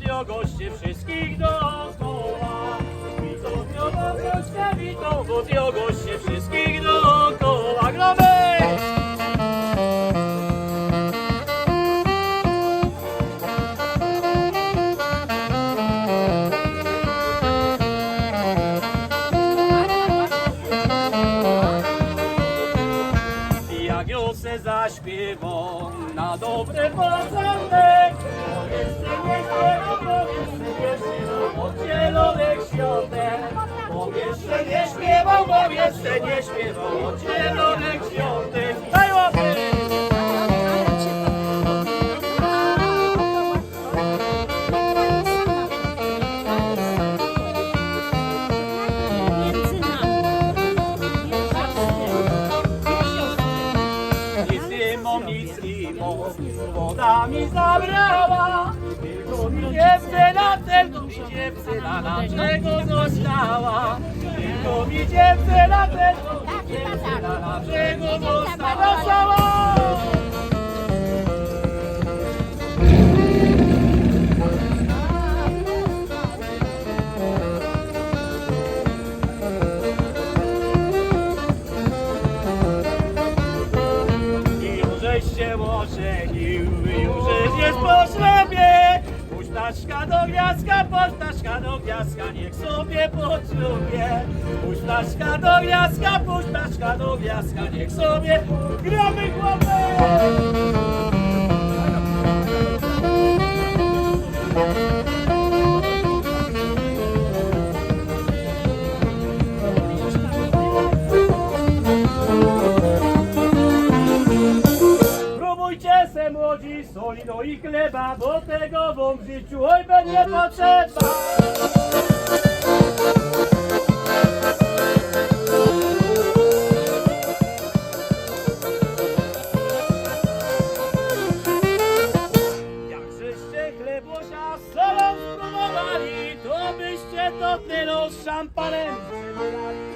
wodio goście wszystkich dookoła. Miodość goście, witą wodio goście wszystkich dookoła. Se zaśpiewą na dobry początek bo jeszcze nie śpiewał od zielonych świątek. Nic mam, nic nie mam, woda mi zabrała Mi dziewczyna, tylko mi dziewczyna, dlaczego została? Tylko mi dziewczyna, tylko mi dziewczyna, dlaczego została? Pusztaczka do gwiazdka, pusztaczka do gwiazdka, niech sobie poczuje. Pusztaczka do gwiazdka, pusztaczka do gwiazdka, niech sobie gramy chłopy! Próbujcie se młodzi soli no i chleba, bo tego wam w życiu oj będzie potrzeba. Jak żeście chlebusia z solą spróbowali, to byście to tyle z szampanem wylali.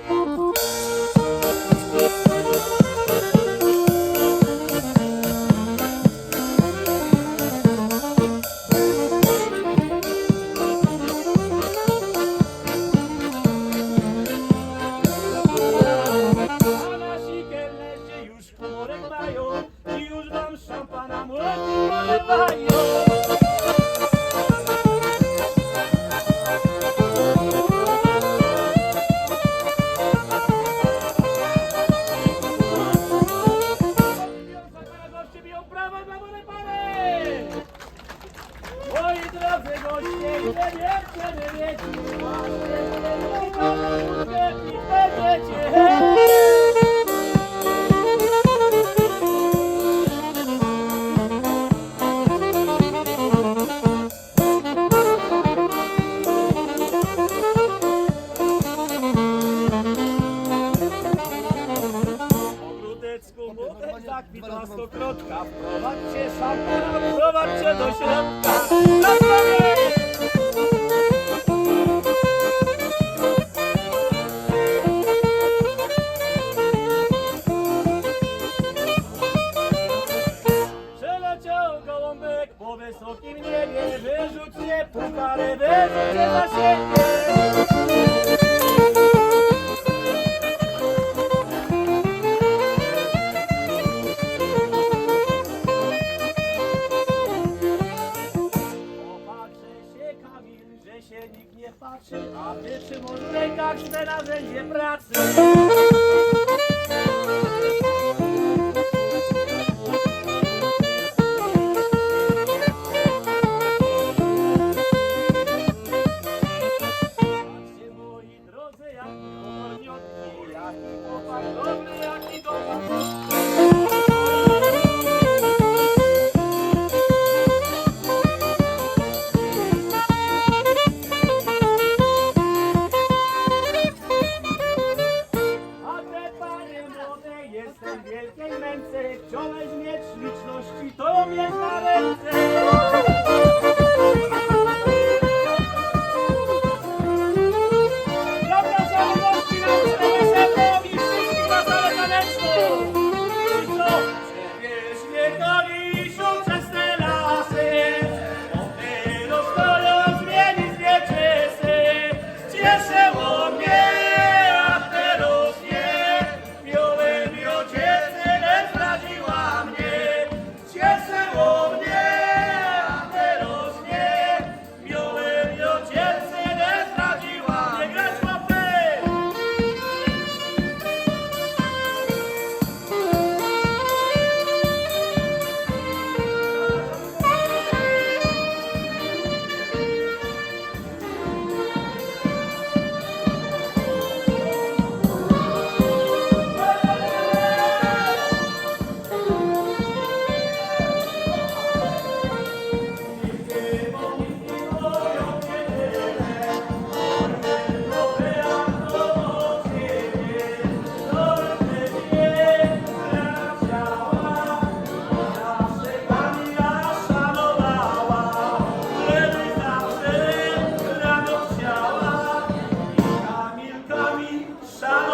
Sano.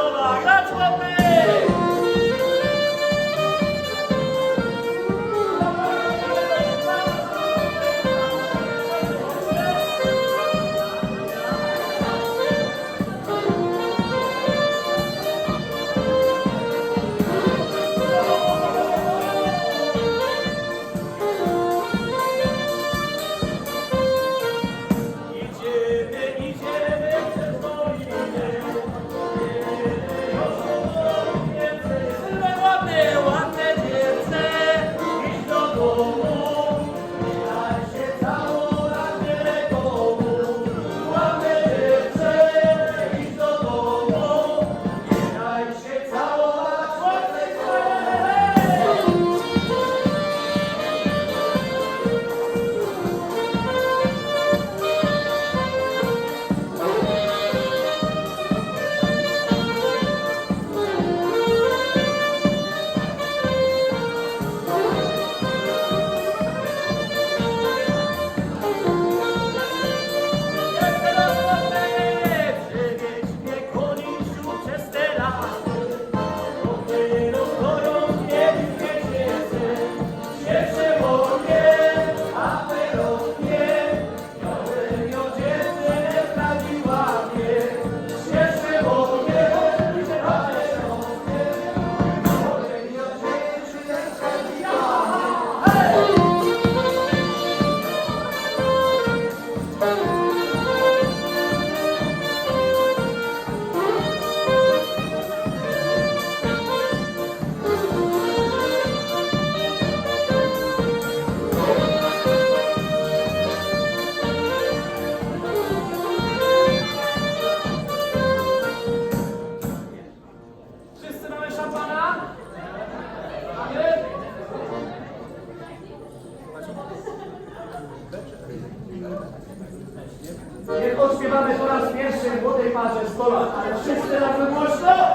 ela foi mostrar.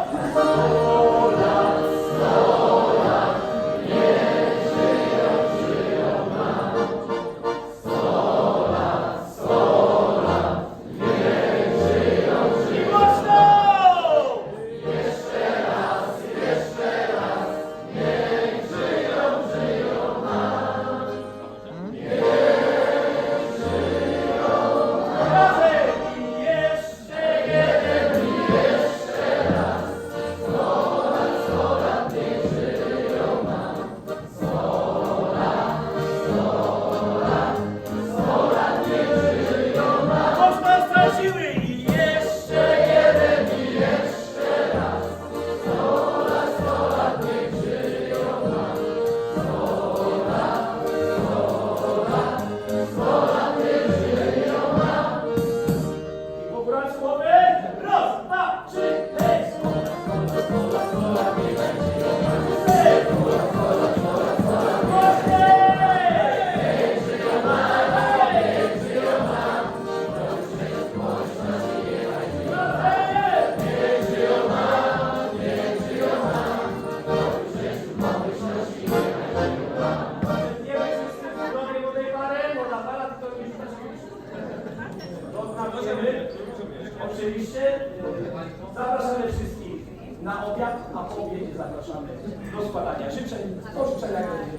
God's cooperative. na obiad, a po obiedzie zapraszamy do składania życzeń, do.